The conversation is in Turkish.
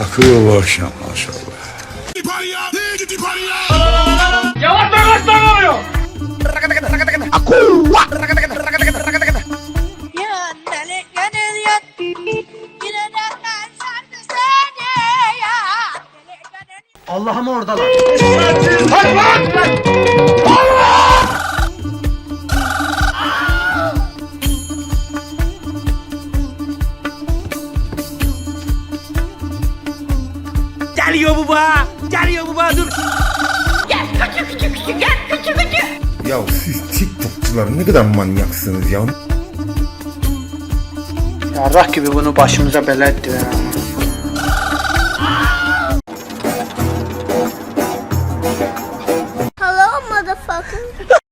Akıyor bu akşam maşallah. Ya dale gönül yat Yine de ben Geliyor baba. Geliyor baba dur. Gel kaçı kaçı kaçı gel kaçı kaçı. Ya siz TikTokçular ne kadar manyaksınız ya. Yarrak gibi bunu başımıza bela etti be. Hello motherfucker.